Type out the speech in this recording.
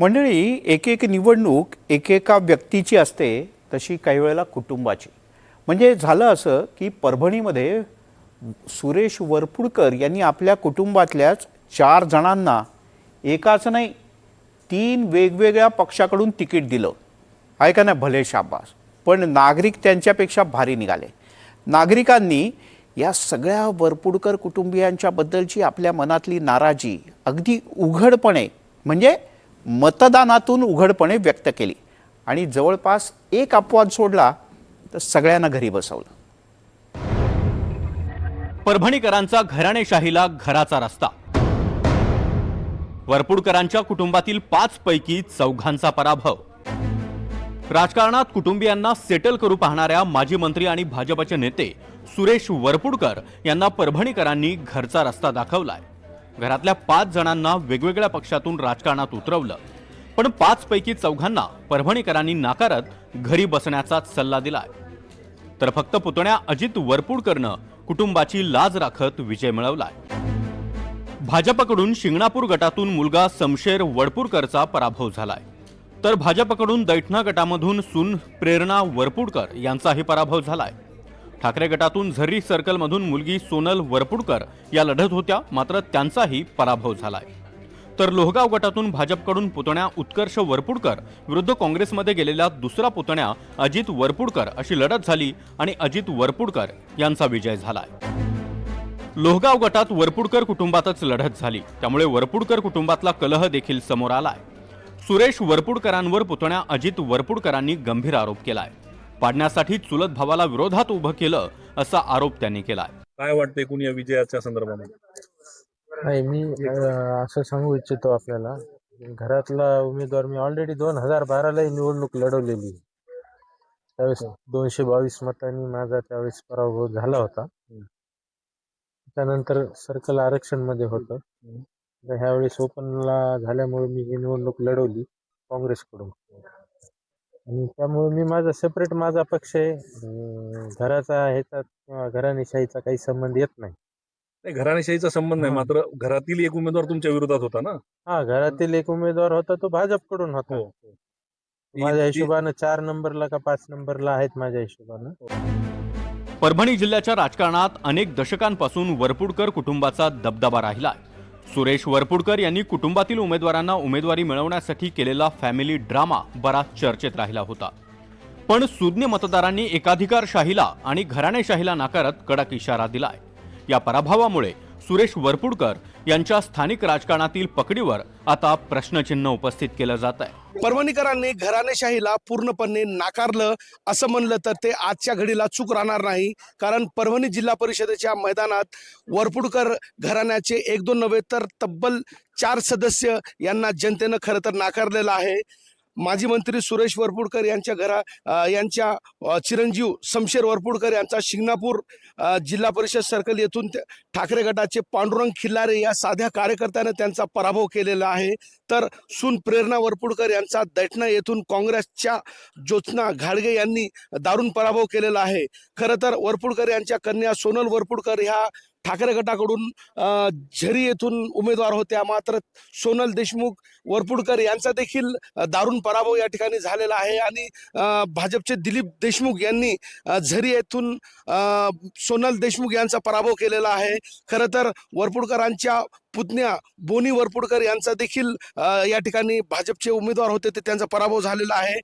मंडळी एक एक निवडणूक एकेका व्यक्तीची असते तशी काही वेळेला कुटुंबाची. म्हणजे झालं असं की परभणीमध्ये सुरेश वरपुडकर यांनी आपल्या कुटुंबातल्याच चार जणांना एकाच नाही तीन वेगवेगळ्या पक्षाकडून तिकीट दिलं. आहे का नाही? भले शाबास. पण नागरिक त्यांच्यापेक्षा भारी निघाले. नागरिकांनी या सगळ्या वरपुडकर कुटुंबियांच्याबद्दलची आपल्या मनातली नाराजी अगदी उघडपणे म्हणजे मतदानातून उघडपणे व्यक्त केली. आणि जवळपास एक अपवाद सोडला तर सगळ्यांना घरी बसवलं. परभणीकरांचा घराणेशाहीला घराचा रस्ता. वरपुडकरांच्या कुटुंबातील पाच पैकी चौघांचा पराभव. राजकारणात कुटुंबियांना सेटल करू पाहणाऱ्या माजी मंत्री आणि भाजपचे नेते सुरेश वरपुडकर यांना परभणीकरांनी घरचा रस्ता दाखवलाय. घरातल्या पाच जणांना वेगवेगळ्या पक्षातून राजकारणात उतरवलं. पण पाच पैकी चौघांना परभणीकरांनी नाकारत घरी बसण्याचा सल्ला दिलाय. तर फक्त पुतण्या अजित वरपुडकरनं कुटुंबाची लाज राखत विजय मिळवलाय. भाजपकडून शिंगणापूर गटातून मुलगा समशेर वडपूरकरचा पराभव झालाय. तर भाजपकडून दैठणा गटामधून सून प्रेरणा वरपुडकर यांचाही पराभव झालाय. ठाकरे गटातून झरी सर्कलमधून मुलगी सोनल वरपुडकर या लढत होत्या मात्र त्यांचाही पराभव झालाय. तर लोहगाव गटातून भाजपकडून पुतण्या उत्कर्ष वरपुडकर विरुद्ध काँग्रेसमध्ये गेलेला दुसरा पुतण्या अजित वरपुडकर अशी लढत झाली आणि अजित वरपुडकर यांचा विजय झालाय. लोहगाव गटात वरपुडकर कुटुंबातच लढत झाली. त्यामुळे वरपुडकर कुटुंबातला कलह देखील समोर आलाय. सुरेश वरपुडकरांवर पुतण्या अजित वरपुडकरांनी गंभीर आरोप केलाय. पाडण्यासाठी चुलत भावाला विरोधात उभं केलं असा आरोप त्यांनी केलाय. काय वाटतं एकूण या विजयाच्या संदर्भामध्ये? नाही मी अं, असं सांगू इच्छितो आपल्याला. घरातला उमेदवार मी ऑलरेडी दोन हजार बारालाही निवडणूक लढवलेली त्यावेळेस दोनशे बावीस मतांनी माझा त्यावेळेस पराभव झाला होता. त्यानंतर सर्कल आरक्षणमध्ये होतं. तर ह्यावेळेस ओपनला झाल्यामुळे मी ही निवडणूक लढवली काँग्रेसकडून. आणि त्यामुळे मी माझा सेपरेट माझा पक्ष आहे. घराचा ह्याचा किंवा घराणेशाहीचा काही संबंध येत नाही. नाही घराणेशाहीचा संबंध नाही. हा. मात्र घरातील एक उमेदवार तुमच्या विरोधात होता ना? हा घरातील एक उमेदवार होता तो भाजपकडून होता. हो. माझ्या हिशोबानं चार नंबरला का पाच नंबरला आहेत माझ्या हिशोबानं. परभणी जिल्ह्याच्या राजकारणात अनेक दशकांपासून वरपुडकर कुटुंबाचा दबदबा राहिलाय. सुरेश वरपुडकर यांनी कुटुंबातील उमेदवारांना उमेदवारी मिळवण्यासाठी केलेला फॅमिली ड्रामा बराच चर्चेत राहिला होता. पण सुज्ञ मतदारांनी एकाधिकारशाहीला आणि घराणेशाहीला नाकारत कडक इशारा दिलाय. या पराभवामुळे सुरेश वरपुडकर यांच्या स्थानिक राजकारणातील पकडीवर आता प्रश्नचिन्ह उपस्थित केलं जात आहे. परभणीकरांनी घराणेशाहीला पूर्णपणे नाकारलं असं म्हणलं तर ते आजच्या घडीला चूक राहणार नाही. कारण परभणी जिल्हा परिषदेच्या मैदानात वरपुडकर घराण्याचे एक दोन नव्हे तर तब्बल चार सदस्य यांना जनतेनं खरं तर नाकारलेलं आहे. माजी मंत्री सुरेश वरपुडकर यांच्या घरा यांच्या चिरंजीव समशेर वरपुडकर यांचा शिंगणापूर जिल्हा परिषद सर्कल येथून ते- ठाकरे गटाचे पांडुरंग खिल्लारे या साध्या कार्यकर्त्यानं त्यांचा पराभव केलेला आहे. तर सुन प्रेरणा वरपुडकर यांचा दैठणा येथून काँग्रेसच्या ज्योत्ना घाडगे यांनी दारुण पराभव केलेला आहे. खरं तर वरपुडकर यांच्या कन्या सोनल वरपुडकर ह्या ठाकरे गटाकडून झरी येथून उमेदवार होत्या मात्र सोनल देशमुख वरपुडकर यांचा देखील दारुण पराभव या ठिकाणी झालेला आहे. आणि भाजपचे दिलीप देशमुख यांनी झरी येथून सोनल देशमुख यांचा पराभव केलेला आहे. खरं तर वरपुडकरांच्या पुतण्या बोनी वरपुडकर यांचा देखील या ठिकाणी भाजपचे उमेदवार होते ते त्यांचा पराभव झालेला आहे.